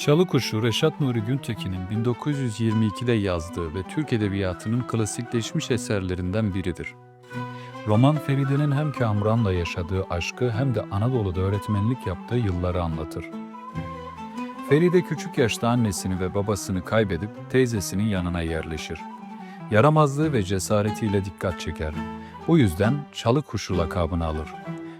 Çalı Kuşu Reşat Nuri Güntekin'in 1922'de yazdığı ve Türk Edebiyatı'nın klasikleşmiş eserlerinden biridir. Roman Feride'nin hem Kamuran'la yaşadığı aşkı hem de Anadolu'da öğretmenlik yaptığı yılları anlatır. Feride küçük yaşta annesini ve babasını kaybedip teyzesinin yanına yerleşir. Yaramazlığı ve cesaretiyle dikkat çeker. Bu yüzden Çalı Kuşu lakabını alır.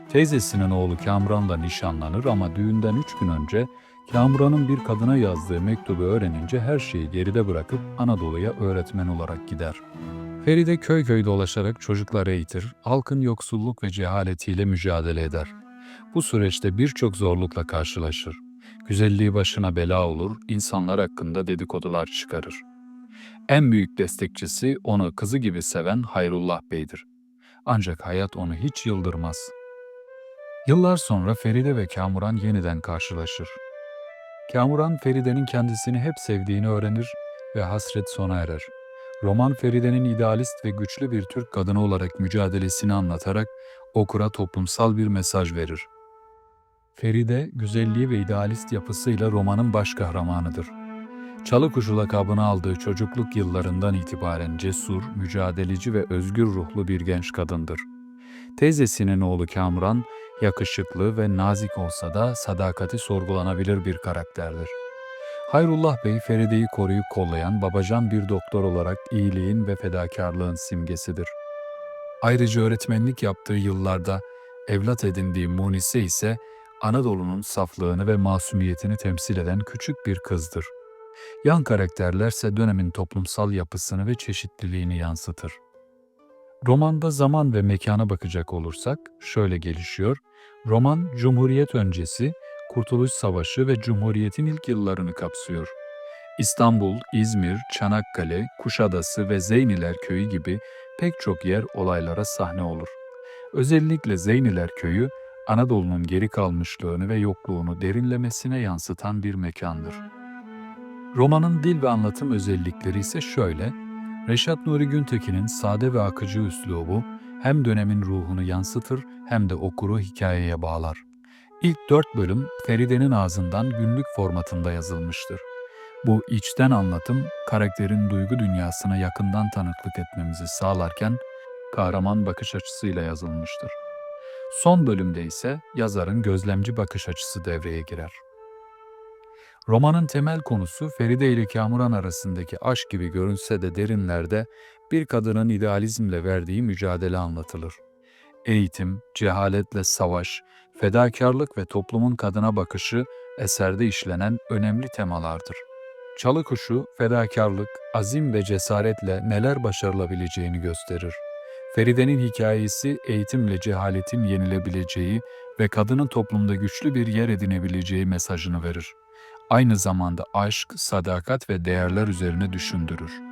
Teyzesinin oğlu Kamuran'la nişanlanır ama düğünden üç gün önce Kamuran'ın bir kadına yazdığı mektubu öğrenince her şeyi geride bırakıp Anadolu'ya öğretmen olarak gider. Feride köy köy dolaşarak çocukları eğitir, halkın yoksulluk ve cehaletiyle mücadele eder. Bu süreçte birçok zorlukla karşılaşır. Güzelliği başına bela olur, insanlar hakkında dedikodular çıkarır. En büyük destekçisi onu kızı gibi seven Hayrullah Bey'dir. Ancak hayat onu hiç yıldırmaz. Yıllar sonra Feride ve Kamuran yeniden karşılaşır. Kamuran Feride'nin kendisini hep sevdiğini öğrenir ve hasret sona erer. Roman Feride'nin idealist ve güçlü bir Türk kadını olarak mücadelesini anlatarak okura toplumsal bir mesaj verir. Feride, güzelliği ve idealist yapısıyla romanın baş kahramanıdır. Çalı Kuşu lakabını aldığı çocukluk yıllarından itibaren cesur, mücadeleci ve özgür ruhlu bir genç kadındır. Teyzesinin oğlu Kamuran, yakışıklı ve nazik olsa da sadakati sorgulanabilir bir karakterdir. Hayrullah Bey, Feride'yi koruyup kollayan babacan bir doktor olarak iyiliğin ve fedakarlığın simgesidir. Ayrıca öğretmenlik yaptığı yıllarda evlat edindiği Munise ise Anadolu'nun saflığını ve masumiyetini temsil eden küçük bir kızdır. Yan karakterlerse dönemin toplumsal yapısını ve çeşitliliğini yansıtır. Romanda zaman ve mekana bakacak olursak şöyle gelişiyor. Roman, Cumhuriyet öncesi, Kurtuluş Savaşı ve Cumhuriyet'in ilk yıllarını kapsıyor. İstanbul, İzmir, Çanakkale, Kuşadası ve Zeyniler Köyü gibi pek çok yer olaylara sahne olur. Özellikle Zeyniler Köyü, Anadolu'nun geri kalmışlığını ve yokluğunu derinlemesine yansıtan bir mekandır. Romanın dil ve anlatım özellikleri ise şöyle, Reşat Nuri Güntekin'in sade ve akıcı üslubu hem dönemin ruhunu yansıtır hem de okuru hikayeye bağlar. İlk dört bölüm Feride'nin ağzından günlük formatında yazılmıştır. Bu içten anlatım karakterin duygu dünyasına yakından tanıklık etmemizi sağlarken kahraman bakış açısıyla yazılmıştır. Son bölümde ise yazarın gözlemci bakış açısı devreye girer. Romanın temel konusu Feride ile Kamuran arasındaki aşk gibi görünse de derinlerde bir kadının idealizmle verdiği mücadele anlatılır. Eğitim, cehaletle savaş, fedakarlık ve toplumun kadına bakışı eserde işlenen önemli temalardır. Çalı Kuşu, fedakarlık, azim ve cesaretle neler başarılabileceğini gösterir. Feride'nin hikayesi eğitimle cehaletin yenilebileceği ve kadının toplumda güçlü bir yer edinebileceği mesajını verir. Aynı zamanda aşk, sadakat ve değerler üzerine düşündürür.